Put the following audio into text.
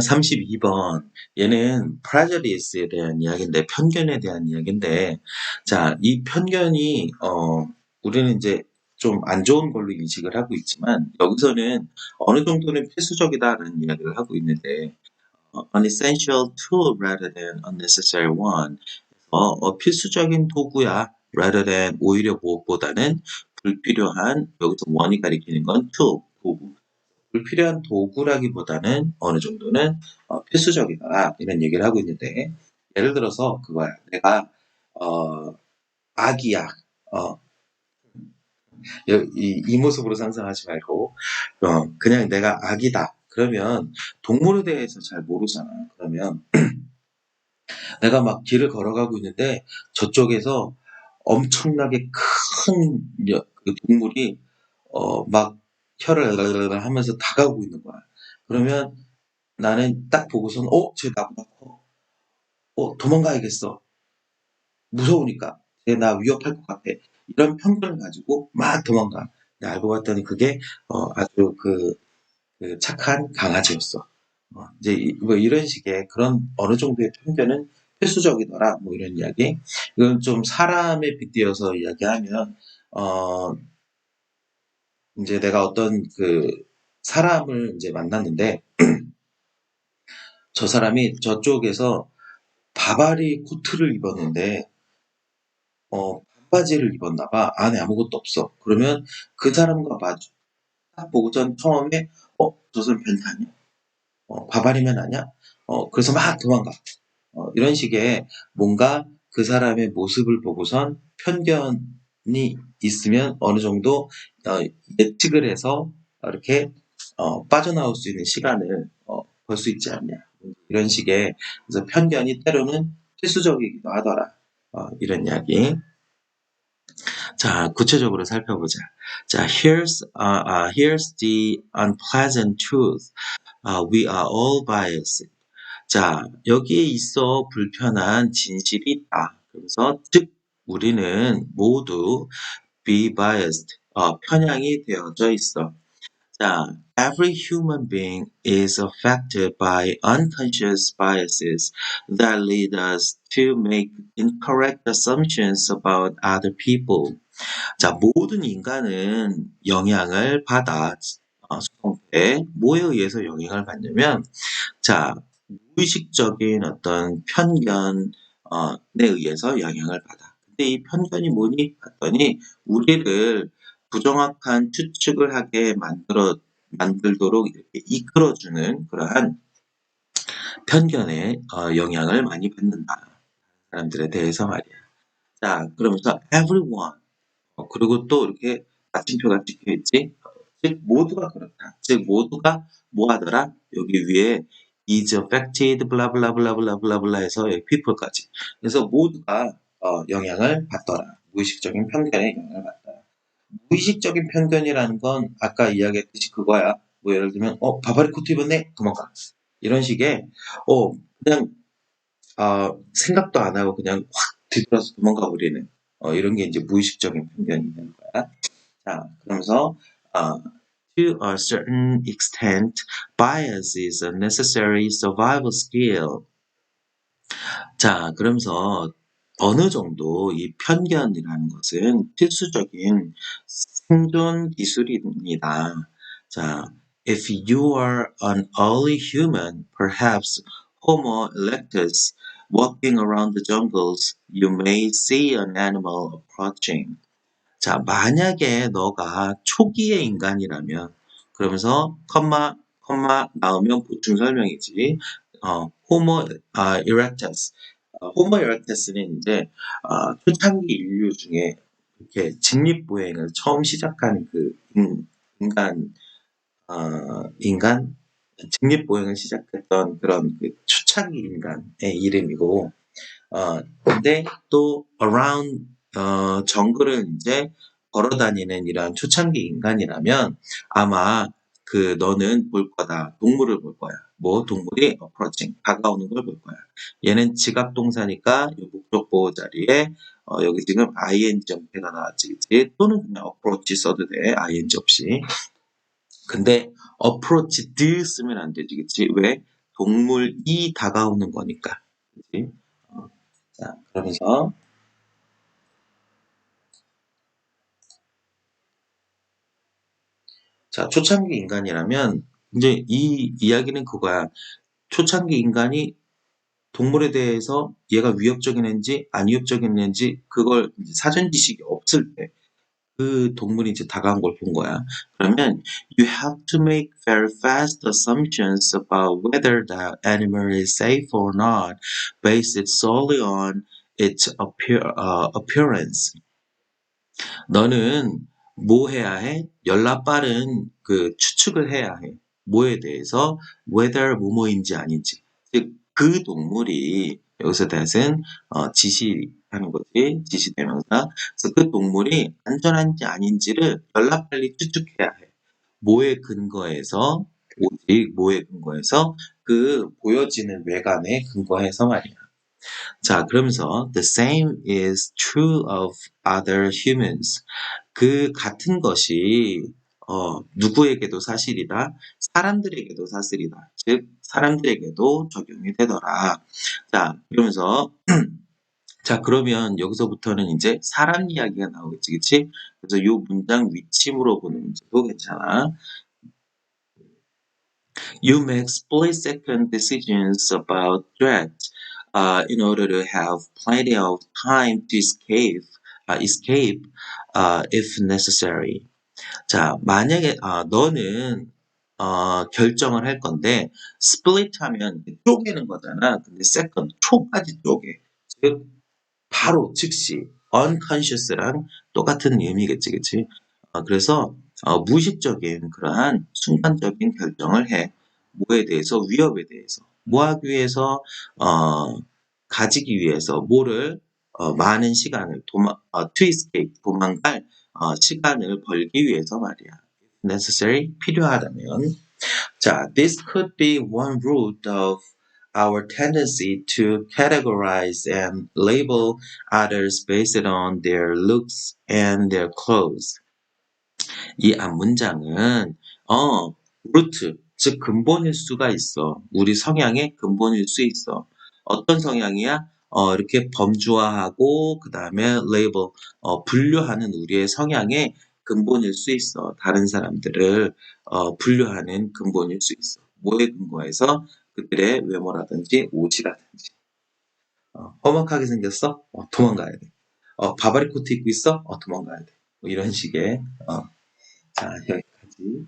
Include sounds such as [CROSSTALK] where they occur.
32번. 얘는 prejudice에 대한 이야기인데, 편견에 대한 이야기인데, 자, 이 편견이, 어, 우리는 이제 좀 안 좋은 걸로 인식을 하고 있지만, 여기서는 어느 정도는 필수적이다라는 이야기를 하고 있는데, 어, an essential tool rather than unnecessary one. 어, 어, 필수적인 도구야. rather than 오히려 무엇보다는 불필요한, 여기서 one이 가리키는 건 tool, 도구. 불필요한 도구라기보다는 어느 정도는 어, 필수적이다 이런 얘기를 하고 있는데 예를 들어서 그거야. 내가 어, 아기야. 어, 이, 이 모습으로 상상하지 말고 어, 그냥 내가 아기다. 그러면 동물에 대해서 잘 모르잖아. 그러면 [CLEARS THROAT] 내가 막 길을 걸어가고 있는데 저쪽에서 엄청나게 큰그 동물이 어, 막 혀를 하면서 다가오고 있는 거야. 그러면 나는 딱 보고선 어, 쟤 나보다 커. 어, 도망가야겠어. 무서우니까. 쟤나 위협할 것 같아. 이런 편견을 가지고 막 도망가. 근데 알고 봤더니 그게 어, 아주 그, 그 착한 강아지였어. 어, 이제 이, 뭐 이런 식의 그런 어느 정도의 편견은 필수적이더라. 뭐 이런 이야기. 이건 좀 사람에 빗대어서 이야기하면 어, 이제 내가 어떤 그 사람을 이제 만났는데 [CLEARS THROAT] 저 사람이 저쪽에서 바바리 코트를 입었는데 어 반바지를 입었나 봐. 안에 아무것도 없어. 그러면 그 사람과 마주 딱 보고선 처음에 어, 저 사람 벤타냐? 어, 바바리면 아냐? 어, 그래서 막 도망가. 어, 이런 식의 뭔가 그 사람의 모습을 보고선 편견이 있으면 어느 정도 어, 예측을 해서 이렇게 어, 빠져나올 수 있는 시간을 어, 벌수 있지 않냐 이런 식의 그래서 편견이 때로는 필수적이기도 하더라 어, 이런 이야기. 자 구체적으로 살펴보자. 자 here's uh, uh, here's the unpleasant truth. Uh, we are all biased. 자 여기에 있어 불편한 진실이 있다. 그래서 즉 우리는 모두 be biased, 어, 편향이 되어져 있어. 자, every human being is affected by unconscious biases that lead us to make incorrect assumptions about other people. 자, 모든 인간은 영향을 받아. 어, 수동태 뭐에 의해서 영향을 받냐면, 자, 무의식적인 어떤 편견에 의해서 영향을 받아. 근데 이 편견이 뭐니? 봤더니 우리를 부정확한 추측을 하게 만들어 만들도록 이렇게 이끌어주는 그러한 편견에 어, 영향을 많이 받는다. 사람들에 대해서 말이야. 자, 그러면서 everyone 어, 그리고 또 이렇게 마침표가 찍혀 있지. 즉 모두가 그렇다. 즉 모두가 뭐하더라? 여기 위에 is affected 블라블라블라블라블라 해서 여기 people까지. 그래서 모두가 어, 영향을 받더라. 무의식적인 편견에 영향을 받더라. 무의식적인 편견이라는 건 아까 이야기했듯이 그거야. 뭐 예를 들면 어 바바리 코트 입었네 도망가 이런 식의 어 그냥 어, 생각도 안 하고 그냥 확 뒤돌아서 도망가 버리는 어, 이런 게 이제 무의식적인 편견이 되는 거야. 자 그러면서 어, to a certain extent, bias is a necessary survival skill. 자, 그러면서 어느 정도 이 편견이라는 것은 필수적인 생존 기술입니다. 자, if you are an early human, perhaps Homo erectus, walking around the jungles, you may see an animal approaching. 자, 만약에 너가 초기의 인간이라면, 그러면서 컴마, 컴마 나오면 보충 설명이지. 어, Homo uh, erectus. 호모 에라테스는 이제 어, 초창기 인류 중에 이렇게 직립보행을 처음 시작한 그 인간 어, 인간? 직립보행을 시작했던 그런 그 초창기 인간의 이름이고 어, 근데 또 around 어, 정글을 이제 걸어다니는 이런 초창기 인간이라면 아마 그 너는 볼 거다. 동물을 볼 거야. 뭐 동물이 approaching 다가오는 걸 볼 거야. 얘는 지각 동사니까 이 목적 보호 자리에 어, 여기 지금 ing 형태가 나왔지, 그치? 또는 그냥 approach 써도 돼. ing 없이. 근데 approach d 쓰면 안 되지, 그치? 왜? 동물이 다가오는 거니까. 그치? 어, 자, 그러면서 자, 초창기 인간이라면 이제 이 이야기는 그거야. 초창기 인간이 동물에 대해서 얘가 위협적인 애인지 안 위협적인 애인지 그걸 사전 지식이 없을 때 그 동물이 이제 다가온 걸 본 거야. 그러면 you have to make very fast assumptions about whether the animal is safe or not based solely on its appear, uh, appearance. 너는 뭐 해야 해? 열나 빠른 그 추측을 해야 해. 뭐에 대해서 whether 뭐뭐인지 아닌지. 즉, 그 동물이 여기서 that은 어, 지시하는 거지. 지시대명사. 그래서 그 동물이 안전한지 아닌지를 열나 빨리 추측해야 해. 뭐에 근거해서 오직 뭐에 근거해서 그 보여지는 외관에 근거해서 말이야. 자, 그러면서 the same is true of other humans. 그 같은 것이 어, 누구에게도 사실이다. 사람들에게도 사실이다. 즉 사람들에게도 적용이 되더라. 자, 그러면서 [CLEARS THROAT] 자, 그러면 여기서부터는 이제 사람 이야기가 나오겠지, 그치? 그래서 요 문장 위치 물어보는 문제도 괜찮아. You make split-second decisions about threat uh, in order to have plenty of time to escape, escape uh, if necessary. 자, 만약에 아, 너는 어, 결정을 할 건데 split 하면 쪼개는 거잖아. 근데 second 초까지 쪼개. 즉 바로 즉시 unconscious랑 똑같은 의미겠지, 그치? 어, 그래서 어, 무의식적인 그러한 순간적인 결정을 해. 뭐에 대해서 위협에 대해서 뭐 하기 위해서 어, 가지기 위해서 뭐를 어, 많은 시간을 도망 어, to escape 도망갈 어, 시간을 벌기 위해서 말이야. necessary 필요하다면 자 this could be one root of our tendency to categorize and label others based on their looks and their clothes. 이 앞 문장은 어 루트 즉 근본일 수가 있어. 우리 성향의 근본일 수 있어. 어떤 성향이야? 어, 이렇게 범주화하고 그 다음에 레이블 어, 분류하는 우리의 성향의 근본일 수 있어. 다른 사람들을 어, 분류하는 근본일 수 있어. 뭐에 근거해서 그들의 외모라든지 옷이라든지 어, 험악하게 생겼어? 어, 도망가야 돼. 어, 바바리 코트 입고 있어? 어, 도망가야 돼. 뭐 이런 식의 어. 자 여기까지.